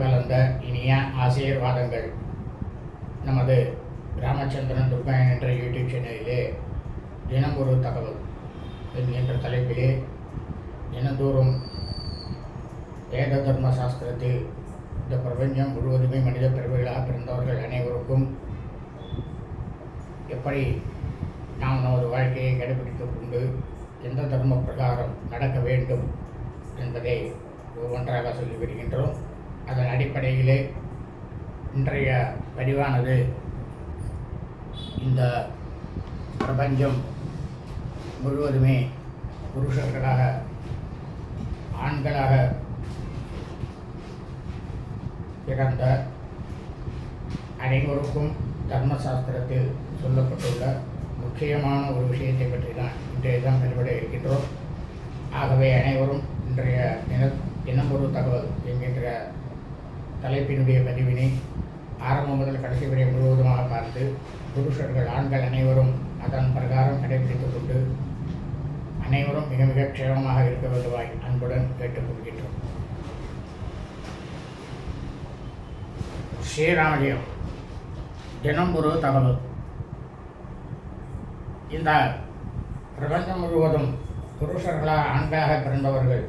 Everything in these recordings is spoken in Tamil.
கலந்த இனிய ஆசீர்வாதங்கள். நமது ராமச்சந்திரன் துர்காயன் என்ற யூடியூப் சேனலிலே தினம் ஒரு தகவல் என்கின்ற தலைப்பிலே தினந்தோறும் வேத தர்ம சாஸ்திரத்தில் இந்த பிரபஞ்சம் முழுவதுமே மனித பிறவிகளாக பிறந்தவர்கள் அனைவருக்கும் எப்படி நாம் நமது வாழ்க்கையை கடைபிடித்து கொண்டு எந்த தர்ம பிரகாரம் நடக்க வேண்டும் என்பதை ஒவ்வொன்றாக சொல்லி வருகின்றோம். அதன் அடிப்படையிலே இன்றைய பதிவானது இந்த பிரபஞ்சம் முழுவதுமே புருஷர்களாக ஆண்களாக பிறந்த அனைவருக்கும் தர்மசாஸ்திரத்தில் சொல்லப்பட்டுள்ள முக்கியமான ஒரு விஷயத்தை பற்றி தான் இன்றைய தான் வெளிப்பட இருக்கின்றோம். ஆகவே அனைவரும் இன்றைய தின தினம் ஒரு தகவல் என்கின்ற தலைப்பினுடைய பதிவினை ஆரம்பம் முதல் கடைசி வரை முழுவதுமாக பார்த்து புருஷர்கள் ஆண்கள் அனைவரும் அதன் பிரகாரம் கடைபிடித்துக் கொண்டு அனைவரும் மிக மிக க்ஷேமமாக இருக்க வேண்டுவாய் அன்புடன் கேட்டுக்கொள்கின்றோம். ஸ்ரீராமஜயம். தினம் ஒரு தகவல் இந்த பிரபஞ்சம் முழுவதும் புருஷர்களாக ஆண்களாக பிறந்தவர்கள்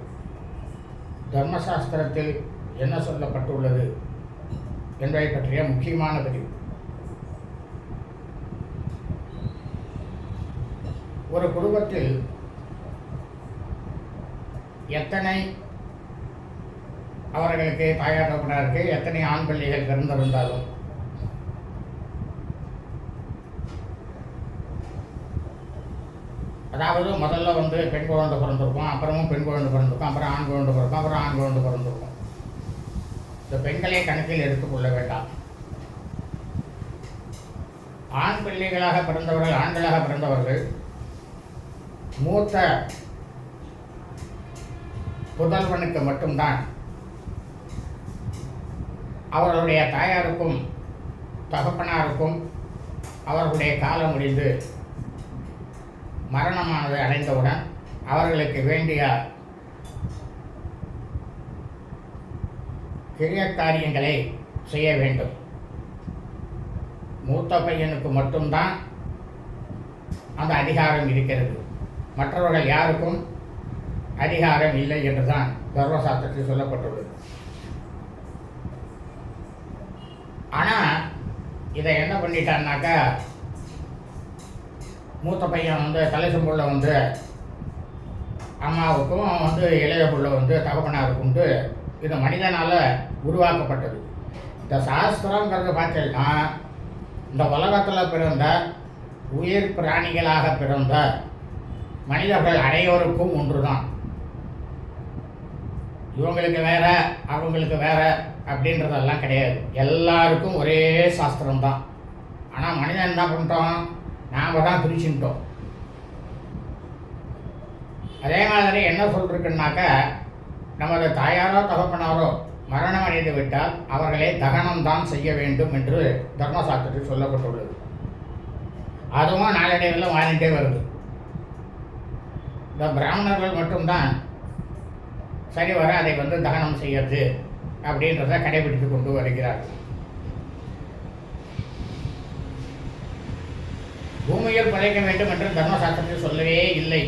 தர்மசாஸ்திரத்தில் என்ன சொல்லப்பட்டுள்ளது என்பதை பற்றிய முக்கியமான பதிவு. ஒரு குடும்பத்தில் எத்தனை அவர்களுக்கு தாயார் தகப்பனாருக்கு எத்தனை ஆண் பிள்ளைகள் பிறந்திருந்தாலும் அதாவது முதல்ல வந்து பெண் குழந்தை பிறந்திருக்கும் அப்புறமும் பெண் குழந்தை பிறந்திருக்கும் அப்புறம் ஆண் குழந்தை பிறக்கும் அப்புறம் ஆண் குழந்தை பிறந்திருக்கும். இந்த பெண்களை கணக்கில் எடுத்துக்கொள்ள வேண்டாம். ஆண் பிள்ளைகளாக பிறந்தவர்கள் ஆண்களாக பிறந்தவர்கள் மூத்த புதல்வனுக்கு மட்டும்தான் அவர்களுடைய தாயாருக்கும் தகப்பனாருக்கும் அவர்களுடைய காலம் முடிந்து மரணமானது அடைந்தவுடன் அவர்களுக்கு வேண்டிய பெரிய காரியங்களை செய்ய வேண்டும். மூத்த பையனுக்கு மட்டும்தான் அந்த அதிகாரம் இருக்கிறது. மற்றவர்கள் யாருக்கும் அதிகாரம் இல்லை என்றுதான் தர்மசாஸ்திரத்தில் சொல்லப்பட்டுள்ளது. ஆனால் இதை என்ன பண்ணிட்டான்னாக்கா மூத்த பையன் வந்து தலைசம்புள்ள வந்து அம்மாவுக்கும் வந்து இளைய புள்ள வந்து தகப்பனாருக்கும்ட்டு இது மனிதனால் உருவாக்கப்பட்டது. இந்த சாஸ்திரங்கிறது பார்த்தீங்கன்னா இந்த உலகத்தில் பிறந்த உயிர் பிராணிகளாக பிறந்த மனிதர்கள் அனைவருக்கும் ஒன்று தான் இவங்களுக்கு வேற அவங்களுக்கு வேற அப்படின்றதெல்லாம் கிடையாது. எல்லாருக்கும் ஒரே சாஸ்திரம் தான் ஆனால் மனிதன் என்ன பண்ணிட்டோம் நாம் தான் பிரிச்சுட்டோம் அதே மாதிரி என்ன சொல்கிறதுக்குன்னாக்க நமது தாயாரோ தகப்பனாரோ மரணம் அடைந்து விட்டால் அவர்களை தகனம் தான் செய்ய வேண்டும் என்று தர்மசாஸ்திரத்தில் சொல்லப்பட்டுள்ளது. அதுவும் நாளடைவில் மாறிட்டே வருது. இந்த பிராமணர்கள் மட்டும்தான் சரி வர அதை வந்து தகனம் செய்யறது அப்படின்றத கடைபிடித்து கொண்டு வருகிறார்கள். பூமியில் பிழைக்க வேண்டும் என்று தர்மசாஸ்திரத்தில் சொல்லவே இல்லை.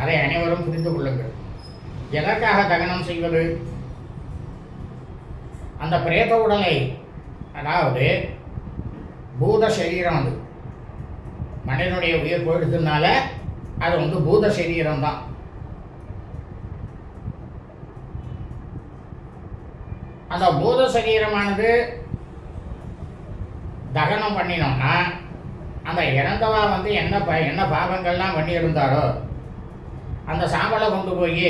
அதை அனைவரும் புரிந்து கொள்ளுங்கள். எதற்காக தகனம் செய்வது? அந்த பிரேத உடலை அதாவது பூத சரீரம் அது. மனிதனுடைய உயிர் போயிடுதுனால அது வந்து பூத சரீரம் தான். அந்த பூத சரீரமானது தகனம் பண்ணினோம்னா அந்த இறந்தவா வந்து என்ன ப என்ன பாவங்கள்லாம் பண்ணியிருந்தாரோ அந்த சாம்பலை கொண்டு போய்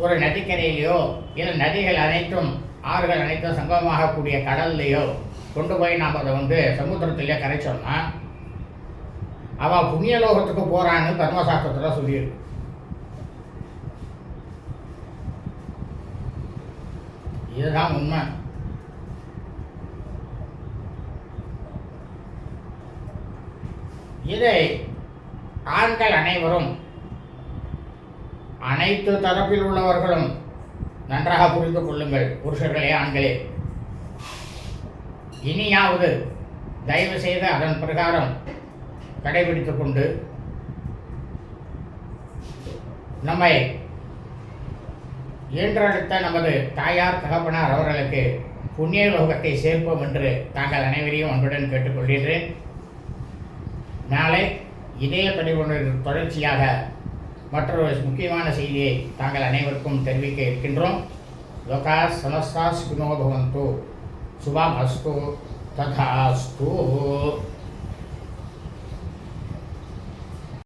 ஒரு நதிக்கரையிலையோ இல்லை நதிகள் அனைத்தும் ஆறுகள் அனைத்தும் சங்கமமாகக்கூடிய கடல்லையோ கொண்டு போய் நாம் அதை வந்து சமுத்திரத்திலே கரைச்சோம்னா அவன் புண்ணிய லோகத்துக்கு போகிறான்னு தர்மசாஸ்திரத்தில் சொல்லியிருக்கு. இதுதான் உண்மை. இதை ஆண்கள் அனைவரும் அனைத்து தரப்பில் உள்ளவர்களும் நன்றாக புரிந்து கொள்ளுங்கள் புருஷர்களே ஆண்களே. இனியாவது தயவு செய்து அதன் பிரகாரம் கடைபிடித்து கொண்டு நம்மை ஈன்றெடுத்த நமது தாயார் தகப்பனார் அவர்களுக்கு புண்ணிய லோகத்தை சேர்ப்போம் என்று தாங்கள் அனைவரையும் அன்புடன் கேட்டுக்கொள்கிறேன் நாளை இதே பதிவொன்று தொடர்ச்சியாக மற்றொரு முக்கியமான செய்தியை தாங்கள் அனைவருக்கும் தெரிவிக்க இருக்கின்றோம். லோகா சமஸ்தா சுனோ பவந்து. சுபம் அஸ்து ததாஸ்து.